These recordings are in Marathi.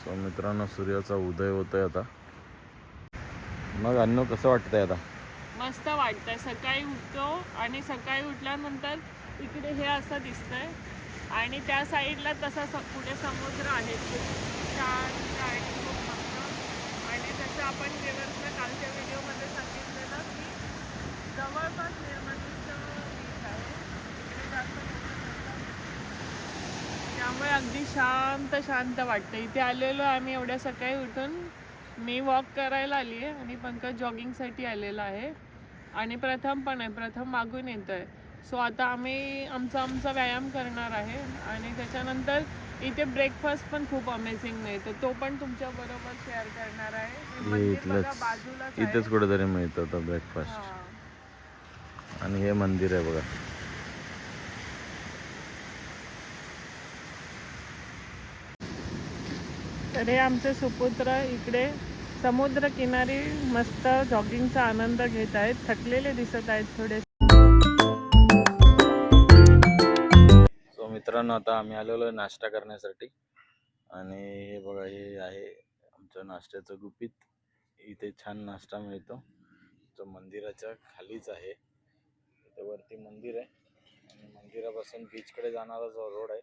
सो मित्रांनो सूर्याचा उदय होतोय आता. मग अन्न कसं वाटतंय आता? मस्त वाटतंय. सकाळी उठतो आणि सकाळी उठल्यानंतर इकडे हे असं दिसतंय. आणि त्या साईडला तसा स पुढे समुद्र आहे. खूप आणि खूप मस्त आणि जसं आपण दिवसला कालच्या व्हिडिओमध्ये सांगितलेलं की जवळपास निर्मलीचं बीच आहे इकडे जास्त लोकं नसतात. त्यामुळे अगदी शांत शांत वाटतं. इथे आलेलो आम्ही एवढ्या सकाळी उठून मी वॉक करायला आली आहे आणि पंकज जॉगिंगसाठी आलेला आहे. आणि प्रथम पण आहे प्रथम मागून येतो आहे सो आता आम्ही आमचा आमचा व्यायाम करणार आहे. आणि त्याच्यानंतर इथे ब्रेकफास्ट पण खूप अमेझिंग मिळतो. तो पण तुमच्या बरोबर शेअर करणार आहे. इथलंच. आहे. इथेच कुठेतरी मिळतं आता ब्रेकफास्ट. आणि हे मंदिर आहे बघा. तर हे आमचे सुपुत्र इकडे समुद्र किनारी मस्त जॉगिंगचा आनंद घेत आहेत. थकलेले दिसत आहेत थोडे. सो मित्रांनो आता आम्ही आलेलो नाश्ता करण्यासाठी. आणि हे बघा हे आहे आमच्या नाश्त्याचं गुपित. इथे छान नाश्ता मिळतो. जो मंदिराच्या खालीच आहे. इथे वरती मंदिर आहे. आणि मंदिरापासून बीचकडे जाणारा जो रोड आहे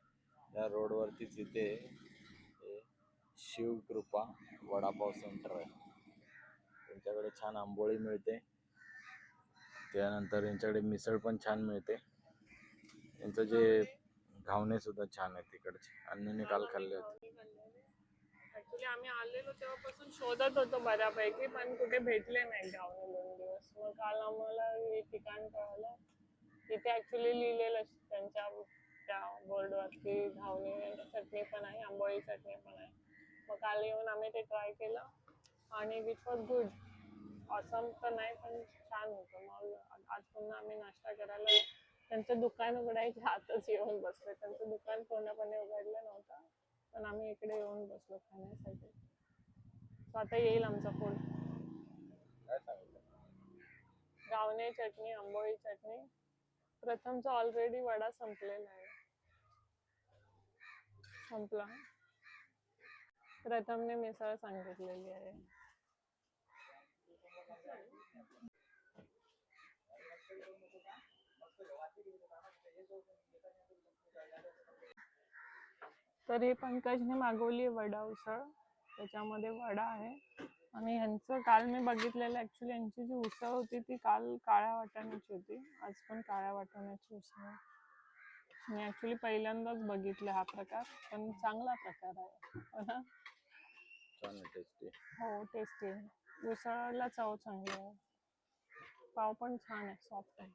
त्या रोडवरतीच इथे शिवकृपा वडापाव सेंटर आहे. त्यांच्याकडे छान आंबोळी मिळते. त्यानंतर यांच्याकडे मिसळ पण छान मिळते. यांचं जे घावणे सुद्धा छान आहेत तिकडचे. अन्नूने काल खाल्ले होते. ऍक्च्युली आम्ही आलेलो तेव्हापासून शोधत होतो बऱ्यापैकी पण कुठे भेटले नाही गावने दोन दिवस. मग काल आम्हाला हे ठिकाण कळलं. तिथे ऍक्च्युली लिहिलेलं त्यांच्या त्या बोर्डवरती घावणे चटणी पण आहे आंबोळी चटणी पण आहे. मग काल येऊन आम्ही ते ट्राय केलं. आणि विच वॉज गुड असम तर नाही पण छान होतं. मग आज पुन्हा आम्ही नाश्ता करायला त्यांचं दुकान उघडायच्या आतच येऊन बसलो. त्यांचं दुकान पूर्णपणे उघडलं नव्हतं. पण आम्ही इकडे येऊन बसलो खाण्यासाठी. So आता येईल आमचा फूड गावणे चटणी आंबोळी चटणी. प्रथमचा ऑलरेडी वडा संपलेला आहे. संपला. प्रथमने मिसळ सांगितलेली आहे. तर हे पंकजने मागवली वडा उसळ. त्याच्यामध्ये वडा आहे. आणि ह्यांचं काल मी बघितलेलं ऍक्च्युली यांची जी उसळ होती ती काल काळ्या वाटाण्याची होती. आज पण काळ्या वाटाण्याची उसळ मी ऍक्च्युली पहिल्यांदाच बघितलं हा प्रकार पण चांगला प्रकार आहे. छान टेस्टी हो टेस्टी आहे उसळला चव चांगली आहे. पाव पण छान आहे सॉफ्ट आहे.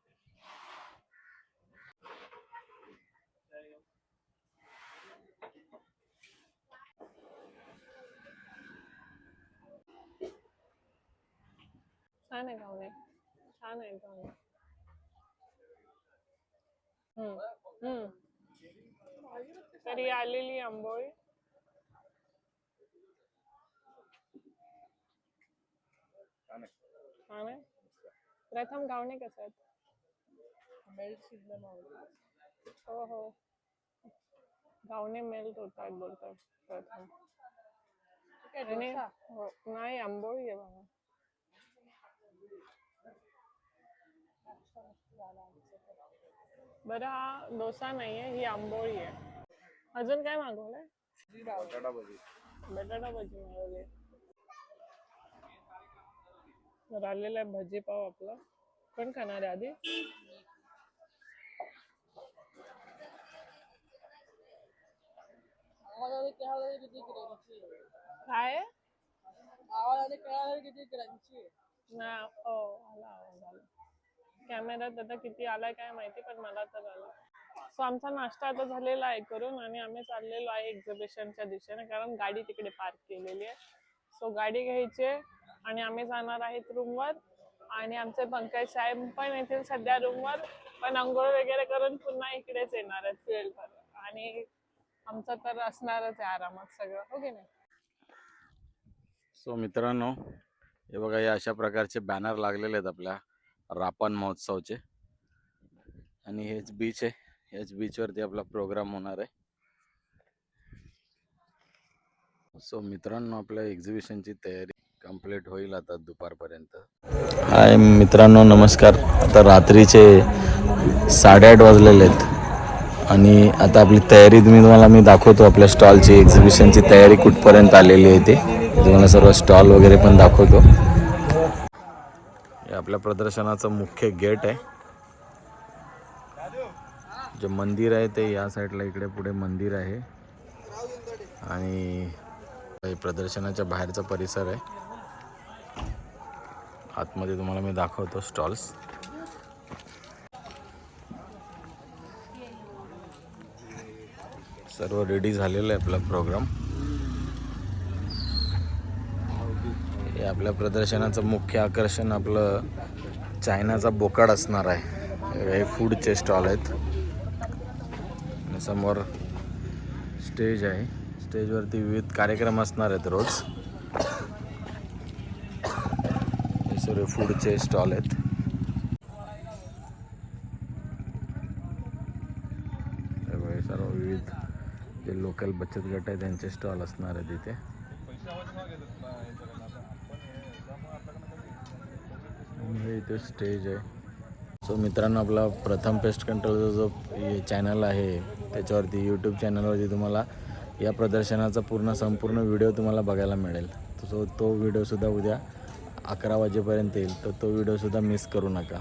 छान आहे गावणे छान आहे गावणे हम्म हम्म. तरी आलेली आंबोळी. आहे प्रथम गावणे कसं आहेत मेल्ट शिजलं हो। हो गावणे मेल्ट होत आहेत बोलतात प्रथम। आणि हो, नाही आंबोळी आहे बघा बरं हा डोसा नाहीये ही आंबोळी आहे अजून काय मागवलंय? बटाटा भजी। बटाटा भजी मागवली तर आलेला आहे भजी पाव आपला. कोण खाणार आहे आधी. आवाजाने कळालं किती क्रंची काय? आवाजाने किती क्रंची ना ओ आला आवाज आला. कॅमेऱ्यात आता किती आलाय काय माहिती पण मला तर आला. सो आमचा नाश्ता आता झालेला आहे करून आणि आम्ही चाललेलो आहे एक्झिबिशनच्या दिशेने कारण गाडी तिकडे पार्क केलेली आहे. सो गाडी घ्यायची आणि आम्ही जाणार आहेत रूमवर. आणि आमचे पंकज साहेब पण येतील सध्या रूमवर. पण आंघोळ वगैरे करून पुन्हा इकडेच येणार आहेत फील्डवर. आणि आमचं तर असणारच आहे आरामात सगळं. हो की नाही? सो मित्रांनो हे बघा हे अशा प्रकारचे बॅनर लागलेले आहेत आपल्या रापण महोत्सवचे. आणि हेच बीच आहे. हेच बीचवरती आपला प्रोग्राम होणार आहे. सो मित्रांनो आपल्या एक्झिबिशनची तयारी कंप्लीट होईल आता दुपारपर्यंत. हाय मित्रांनो नमस्कार. आता रात्रीचे साडेआठ वाजलेले आहेत. आणि आता आपली तयारी मी तुम्हाला मी दाखवतो आपल्या स्टॉलची. एक्झिबिशनची तयारी कुठपर्यंत आलेली आहे ते. तुम्हाला सर्व स्टॉल वगैरे पण दाखवतो. हे आपल्या प्रदर्शनाचं मुख्य गेट आहे. जे मंदिर आहे ते या साईडला इकडे पुढे मंदिर आहे. आणि प्रदर्शनाच्या बाहेरचा परिसर आहे. आतमध्ये तुम्हाला मी दाखवतो स्टॉल्स. सर्व रेडी झालेलं आहे आपला प्रोग्राम. हे आपल्या प्रदर्शनाचं मुख्य आकर्षण आपलं चायनाचा बोकाड असणार आहे. हे फूडचे स्टॉल आहेत. समोर स्टेज आहे. स्टेजवरती विविध कार्यक्रम असणार आहेत रोज. हे फूडचे स्टॉल आहेत. त्यामुळे सर्व विविध जे लोकल बचत गट आहे त्यांचे स्टॉल असणार आहेत इथे. हे इथे स्टेज आहे. सो मित्रांनो आपला प्रथम पेस्ट कंट्रोलचा जो चॅनल आहे त्याच्यावरती यूट्यूब चॅनलवरती तुम्हाला या प्रदर्शनाचा पूर्ण संपूर्ण व्हिडिओ तुम्हाला बघायला मिळेल. सो तो व्हिडिओसुद्धा उद्या अकरा वाजेपर्यंत येईल तर तो व्हिडिओसुद्धा मिस करू नका.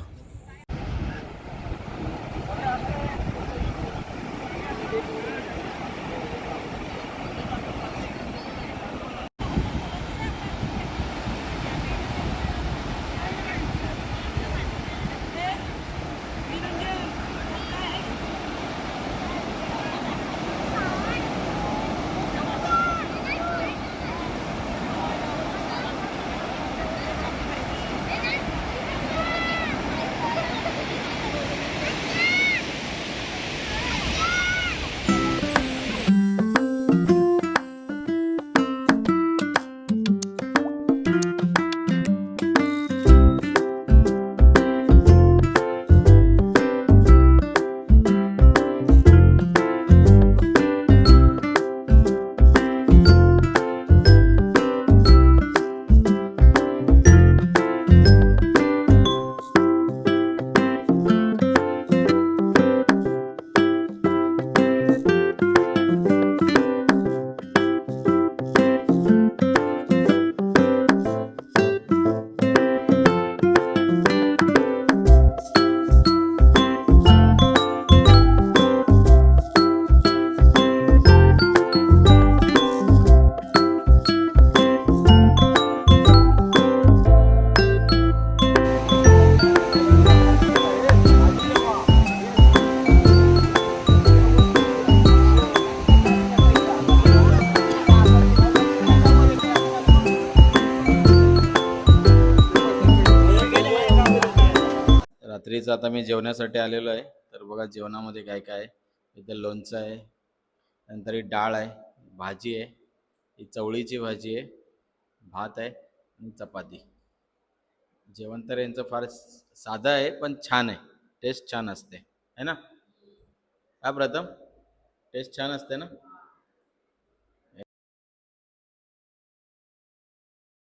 रात्रीचं आता मी जेवण्यासाठी आलेलो आहे. तर बघा जेवणामध्ये काय काय आहे. इथं लोणचं आहे. नंतर ही डाळ आहे. भाजी आहे. ही चवळीची भाजी आहे. भात आहे आणि चपाती. जेवण तर यांचं फार साधं आहे पण छान आहे. टेस्ट छान असते. है ना? हा प्रथम? टेस्ट छान असते ना?